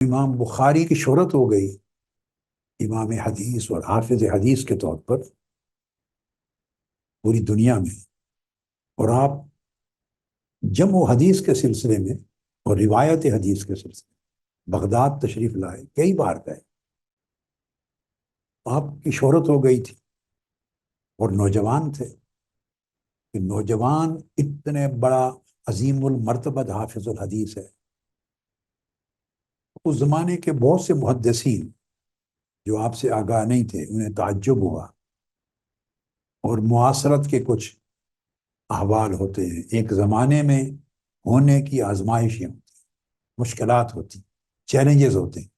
امام بخاری کی شہرت ہو گئی، امام حدیث اور حافظ حدیث کے طور پر پوری دنیا میں۔ اور آپ جم و حدیث کے سلسلے میں اور روایت حدیث کے سلسلے میں بغداد تشریف لائے، کئی بار گئے۔ آپ کی شہرت ہو گئی تھی اور نوجوان تھے۔ کہ نوجوان اتنے بڑا عظیم المرتبت حافظ الحدیث ہے۔ اس زمانے کے بہت سے محدثین جو آپ سے آگاہ نہیں تھے، انہیں تعجب ہوا۔ اور معاصرت کے کچھ احوال ہوتے ہیں۔ ایک زمانے میں ہونے کی آزمائشیں ہوتی مشکلات ہوتی چیلنجز ہوتے ہیں۔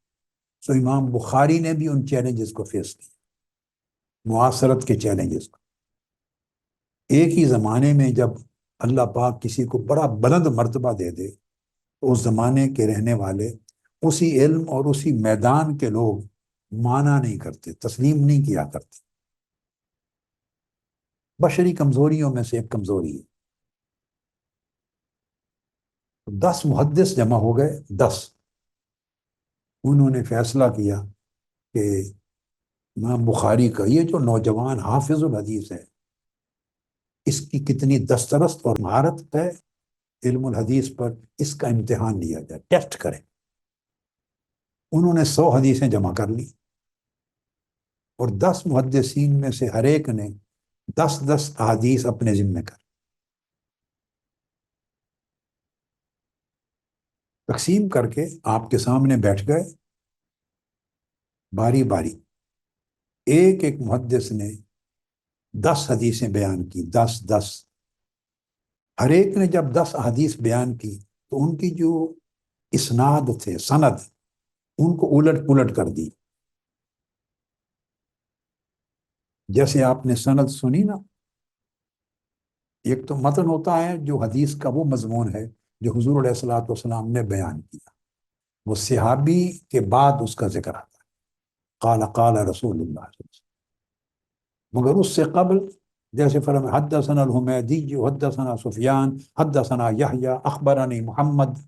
سو امام بخاری نے بھی ان چیلنجز کو فیس کیا، معاصرت کے چیلنجز کو۔ ایک ہی زمانے میں جب اللہ پاک کسی کو بڑا بلند مرتبہ دے دے، تو اس زمانے کے رہنے والے اسی علم اور اسی میدان کے لوگ مانا نہیں کرتے، تسلیم نہیں کیا کرتے۔ بشری کمزوریوں میں سے ایک کمزوری ہے۔ دس محدث جمع ہو گئے، دس۔ انہوں نے فیصلہ کیا کہ امام بخاری کا، یہ جو نوجوان حافظ الحدیث ہے، اس کی کتنی دسترست اور مہارت ہے، علم الحدیث پر اس کا امتحان لیا جائے، ٹیسٹ کریں۔ انہوں نے سو حدیثیں جمع کر لی اور دس محدثین میں سے ہر ایک نے دس دس حدیث اپنے ذمے کر۔ تقسیم کر کے آپ کے سامنے بیٹھ گئے۔ باری باری ایک ایک محدث نے دس حدیثیں بیان کی، دس دس۔ ہر ایک نے جب دس حدیث بیان کی تو ان کی جو اسناد تھے، سند ان کو الٹ پلٹ کر دی۔ جیسے آپ نے سند سنی نا، ایک تو متن ہوتا ہے جو حدیث کا وہ مضمون ہے جو حضور علیہ السلاۃ والسلام نے بیان کیا۔ وہ صحابی کے بعد اس کا ذکر آتا ہے۔ قال قال رسول اللہ علیہ وسلم۔ مگر اس سے قبل جیسے فرم حد ثنا الحمدی حد ثنا سفیان حد ثنا یحییٰ اخبرانی محمد۔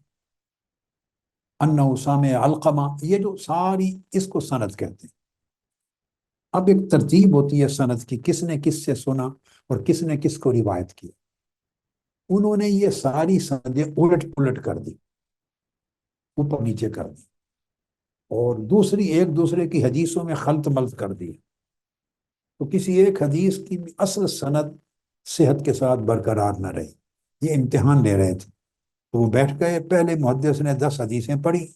ان اسام القمہ یہ جو ساری اس کو سند کہتے ہیں۔ اب ایک ترتیب ہوتی ہے سند کی، کس نے کس سے سنا اور کس نے کس کو روایت کیا انہوں نے یہ ساری سندیں الٹ پلٹ کر دی، اوپر نیچے کر دی۔ اور دوسری، ایک دوسرے کی حدیثوں میں خلط ملط کر دی۔ تو کسی ایک حدیث کی اصل سند صحت کے ساتھ برقرار نہ رہی۔ یہ امتحان لے رہے تھے۔ تو وہ بیٹھ گئے۔ پہلے محدث نے دس حدیثیں پڑھی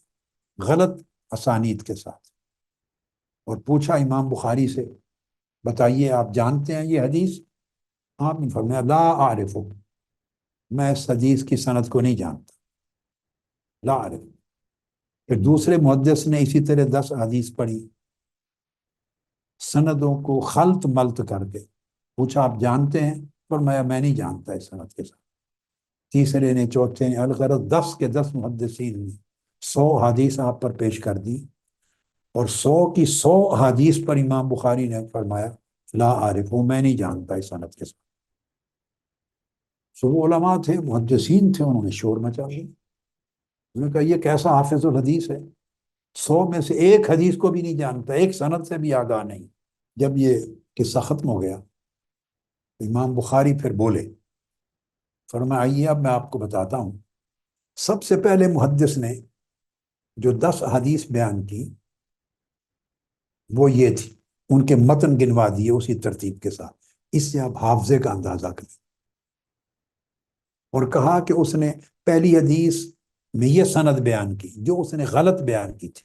غلط اسانید کے ساتھ اور پوچھا امام بخاری سے، بتائیے آپ جانتے ہیں یہ حدیث؟ آپ نے فرمایا، لا عارف میں اس حدیث کی صنعت کو نہیں جانتا۔ لا عارف پھر دوسرے محدث نے اسی طرح دس حدیث پڑھی۔ سندوں کو خلط ملت کر کے پوچھا، آپ جانتے ہیں؟ پر میں میں نہیں جانتا اس صنعت کے ساتھ۔ تیسرے نے چوتھے نے الغرض دس کے دس محدثین نے سو حدیث آپ پر پیش کر دی اور سو کی سو حدیث پر امام بخاری نے فرمایا، لا عارف ہوں میں نہیں جانتا اس صنعت کے ساتھ۔ سو وہ علماء تھے، محدثین تھے، انہوں نے شور مچا دی۔ انہوں نے کہا، یہ کیسا حافظ الحدیث ہے؟ سو میں سے ایک حدیث کو بھی نہیں جانتا، ایک صنعت سے بھی آگاہ نہیں۔ جب یہ قصہ ختم ہو گیا، امام بخاری پھر بولے فرما آئیے اب میں آپ کو بتاتا ہوں۔ سب سے پہلے محدث نے جو دس حدیث بیان کی، وہ یہ تھی، ان کے متن گنوا دیے اسی ترتیب کے ساتھ۔ اس سے آپ حافظے کا اندازہ کریں۔ اور کہا کہ اس نے پہلی حدیث میں یہ سند بیان کی، جو اس نے غلط بیان کی تھی۔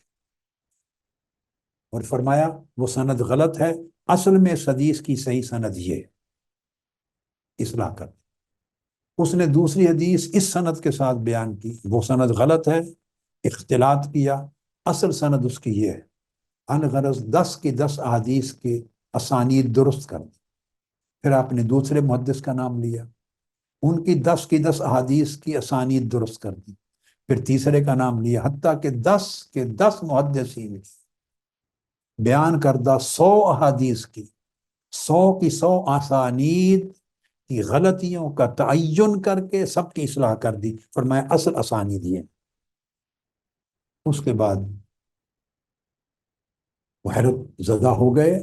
اور فرمایا، وہ سند غلط ہے، اصل میں حدیث کی صحیح سند یہ اصلاح کر۔ اس نے دوسری حدیث اس سند کے ساتھ بیان کی۔ وہ سند غلط ہے، اختلاط کیا۔ اصل سند اس کی یہ ہے۔ الغرض دس کی دس احادیث کے اسانید درست کر دی۔ پھر آپ نے دوسرے محدث کا نام لیا۔ ان کی دس کی دس احادیث کی اسانید درست کر دی۔ پھر تیسرے کا نام لیا۔ حتیٰ کہ دس کے دس محدثین کی بیان کردہ سو احادیث کی، سو کی سو آسانید کی غلطیوں کا تعین کر کے سب کی اصلاح کر دی۔ فرمایا، اصل اسانید یہ اس کے بعد وہ حیرت زدہ ہو گئے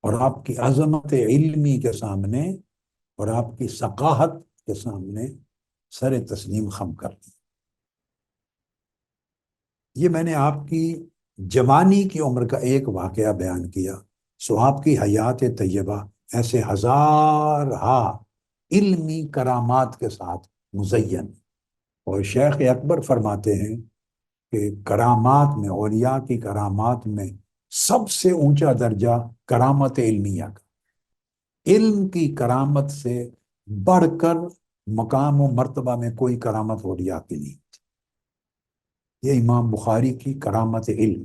اور آپ کی عظمت علمی کے سامنے اور آپ کی ثقاحت کے سامنے سر تسلیم خم کر دی۔ یہ میں نے آپ کی جوانی کی عمر کا ایک واقعہ بیان کیا۔ سو آپ کی حیات طیبہ ایسے ہزار ہا علمی کرامات کے ساتھ مزین۔ اور شیخ اکبر فرماتے ہیں کہ کرامات میں، اولیاء کی کرامات میں سب سے اونچا درجہ کرامت علمیہ کا۔ علم کی کرامت سے بڑھ کر مقام و مرتبہ میں کوئی کرامت اولیاء کی نہیں۔ یہ امام بخاری کی کرامت علم